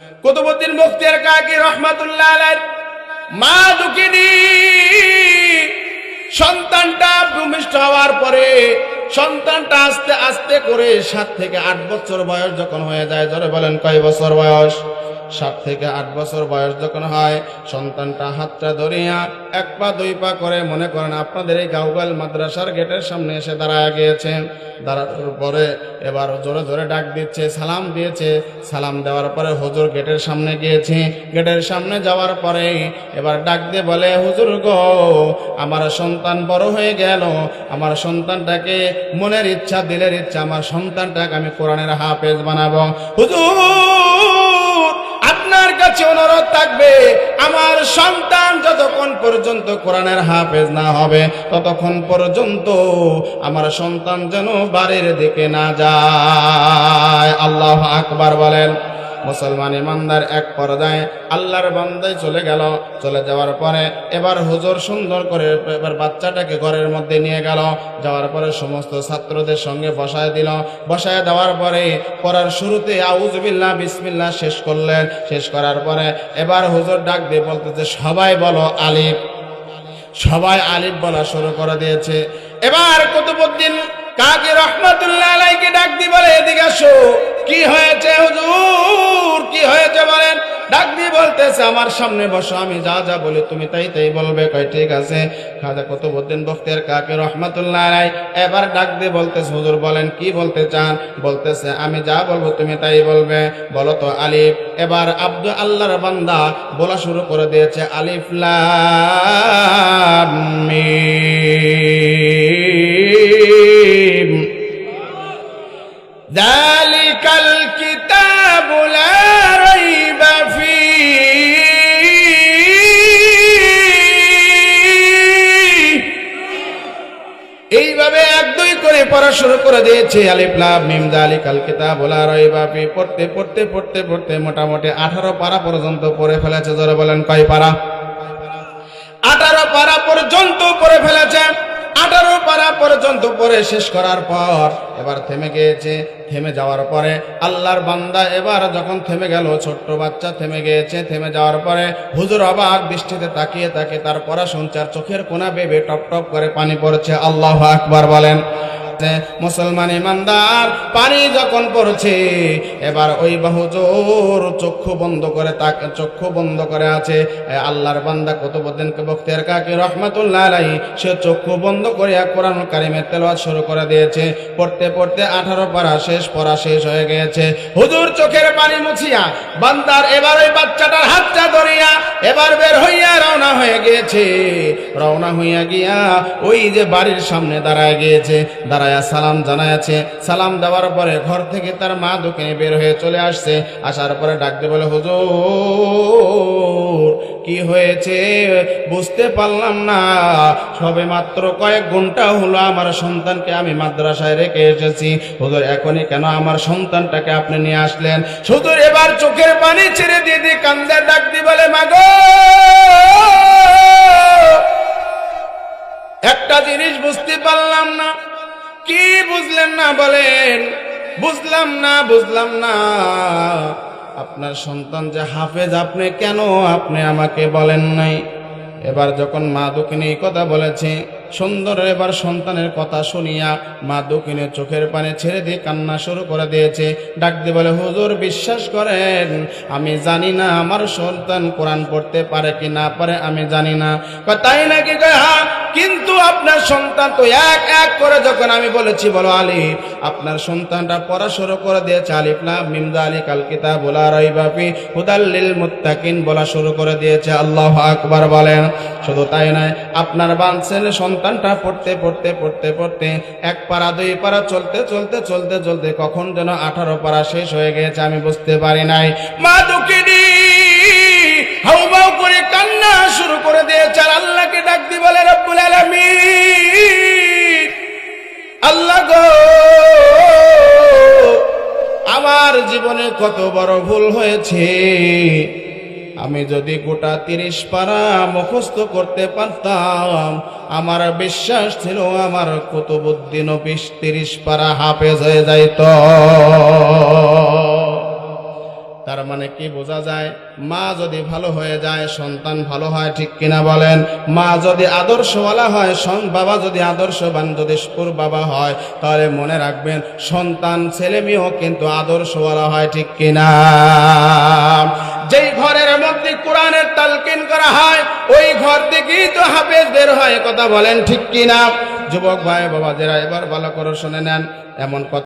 কুতুবুদ্দিন মুফতিয়ার কাকি রহমাতুল্লাহ মা দুঃখিনী সন্তানটা ভূমিষ্ঠ হওয়ার পরে সন্তানটা আস্তে আস্তে করে সাত থেকে আট বছর বয়স যখন হয়ে যায় ধরে বলেন কয় বছর বয়স? সাত থেকে আট বছর বয়স যখন হয়, সন্তানটা হাতটা ধরিয়া এক পা দুই পা করে মনে করেন আপনাদের এই গাউগাল মাদ্রাসার গেটের সামনে এসে দাঁড়ায় গিয়েছেন দাঁড়ানোর পরে এবার জোরে জোরে ডাক দিচ্ছে, সালাম দিয়েছে। সালাম দেওয়ার পরে হুজুর গেটের সামনে গিয়েছে। গেটের সামনে যাওয়ার পরে এবার ডাক দিয়ে বলে, হুজুর গো, আমার সন্তান বড় হয়ে গেল। আমার সন্তানটাকে মনের ইচ্ছা, দিলের ইচ্ছা, আমার সন্তানটাকে আমি কোরআনের হাফেজ বানাবো। হুজুর কাছে অনুরোধ থাকবে, আমার সন্তান যতক্ষণ পর্যন্ত কোরআনের হাফেজ না হবে, ততক্ষণ পর্যন্ত আমার সন্তান যেন বাড়ির দিকে না যায়। আল্লাহ আকবার বলেন। মুসলমান ইমানদার এক পর্যায়ে আল্লাহর বান্দায় চলে গেল। চলে যাওয়ার পরে এবার হুজুর সুন্দর করে এবার বাচ্চাটাকে ঘরের মধ্যে নিয়ে গেল। যাওয়ার পরে সমস্ত ছাত্রদের সঙ্গে বসায় দিল। বসায় দেওয়ার পরে পড়ার শুরুতে আউজবিল্লাহ বিসমিল্লাহ শেষ করলেন। শেষ করার পরে এবার হুজুর ডাক দিয়ে বলতেছে, সবাই বলো আলিফ। সবাই আলিফ বলা শুরু করে দিয়েছে। এবার কুতুবুদ্দিন কাজী রহমতুল্লাহ আলাইকে ডাক দি বলে? এদিকে আসো। কি হয়েছে হুজুর? কি হয়েছে বলেন? বলতেছে, আমার সামনে বসো, আমি যা যা বলি তুমি তাই তাই বলবে। ঠিক আছে। কাকে এবার ডাক বলতেছে, হুজুর বলেন, কি বলতে চান? বলতেছে, আমি যা বলব তুমি তাই বলবে। বলো তো, আলিফ, এবার আব্দুল আল্লাহর বান্দা বলা শুরু করে দিয়েছে, আলিফ এক করে পড়া শুরু করে দিয়েছে আলিফ লাম মিম জালিকাল কিতাব লা রাইবা ফি, পড়তে পড়তে পড়তে পড়তে মোটামুটি 18 পারা পর্যন্ত পড়ে ফেলেছে ধরে বলেন কয় পারা? আঠারো পারা পর্যন্ত পড়ে ফেলেছে, আঠারো পারা পর্যন্ত পড়ে শেষ করার পর এবার থেমে গিয়েছে, থেমে যাওয়ার পরে আল্লাহর বান্দা এবার যখন থেমে গেল, ছোট্ট বাচ্চা থেমে গিয়েছে, থেমে যাওয়ার পরে হুজুর অবাক বৃষ্টিতে তাকিয়ে তাকে তার পড়া শুনচার চোখের কোনা বেবে টপ টপ করে পানি পড়ছে। আল্লাহ আকবার বলেন মুসলমান ইমানদার, পানি যখন পড়ছে, এবার ওই বাহুজোর চক্ষু বন্ধ করে তাকে, চক্ষু বন্ধ করে আছে। আল্লাহর বান্দা কত বদিন বক্তের কাকে রহমাতুল্লাহ সে চক্ষু বন্ধ করে কোরআন কারিমের তেলাওয়াত শুরু করে দিয়েছে। পড়তে পড়তে পড়তে আঠারো পারা শেষ, পড়া শেষ হয়ে গেছে হুজুর চোখের পানি মুছিয়া, বান্দার এবার ওই বাচ্চাটার হাতটা ধরিয়া এবার বের হইয়া রওনা হয়ে গিয়েছে। রওনা হইয়া গিয়া ওই যে বাড়ির সামনে দাঁড়ায় গিয়েছে। দাঁড়ায়া সালাম জানায়াছে। সালাম দেওয়ার পরে ঘর থেকে তার মা দোকানে বের হয়ে চলে আসছে। আসার পরে ডাকতে বলে, হুজুর, কি হয়েছে? বুঝতে পারলাম না। সবে মাত্র কয়েক ঘণ্টা হলো আমার সন্তানকে আমি মাদ্রাসায় রেখে এসেছি হুজুর, এখনই কেন আমার সন্তানটাকে আপনি নিয়ে আসলেন? হুজুর, এবার চোখের পানি ছেড়ে দিয়ে দিয়ে কান্দে ডাক দি বলে, মাগো! একটা জিনিস বুঝতে পারলাম না। কি বুঝলেন না বলেন? বুঝলাম না বুঝলাম না। আপনার সন্তান যে হাফেজ, আপনি কেন আপনি আমাকে বলেন নাই? এবার যখন মা দক্ষিণে এই কথা বলেছে সুন্দর এবার সন্তানের কথা শুনিয়া মা দক্ষিণে চোখের পানে ছেড়ে দিয়ে কান্না শুরু করে দিয়েছে। ডাক দিয়ে বলে, হুজুর, বিশ্বাস করেন, আমি জানি না আমার সন্তান কোরআন পড়তে পারে কি না পারে আমি জানি না। তাই নাকি হ্যাঁ? কিন্তু আপনার সন্তান তো এক এক করে যখন আমি বলেছি, বলো আলিফ আপনার সন্তানটা পড়া শুরু করে দিয়েছে, আলিফ না মিমদা আলী কালকিতা বলা রইবাপি হুদাল্লিল মুত্তাকিন বলা শুরু করে দিয়েছে, আল্লাহ আকবার বলেন। শুধু তাই নয়, আপনার বানছেন সন্তানটা পড়তে পড়তে পড়তে পড়তে, এক পারা দুই পারা চলতে চলতে চলতে চলতে কখন যেন আঠারো পারা শেষ হয়ে গেছে আমি বুঝতে পারি নাই। মা দুঃখিনী, হাউমাউ করে কান্না শুরু করে দিয়েছে, আর আল্লাহকে কত বড় ভুল হয়েছে। আমি যদি গোটা তিরিশ পারা মুখস্থ করতে পারতাম, আমার বিশ্বাস ছিল আমার কুতুবুদ্দিন বিশ তিরিশ পারা হাফেজ হয়ে যাইত। তার মানে কি বোঝা যায়? মা যদি ভালো হয়ে যায়, সন্তান ভালো হয়, ঠিক কিনা বলেন? মা যদি আদর্শওয়ালা হয়, সন- বাবা যদি আদর্শবান, যদি সুর বাবা হয়, তাহলে মনে রাখবেন, সন্তান ছেলে মেয়েও কিন্তু আদর্শওয়ালা হয়, ঠিক কিনা? যেই ঘরের মধ্যে কোরআনের তালকিন করা হয়, ওই ঘর থেকেই তো হাফেজ বের হয় কথা বলেন ঠিক কিনা? যুবক ভাই বাবা যারা এবার ভালো করে শুনে নেন, এমন কথা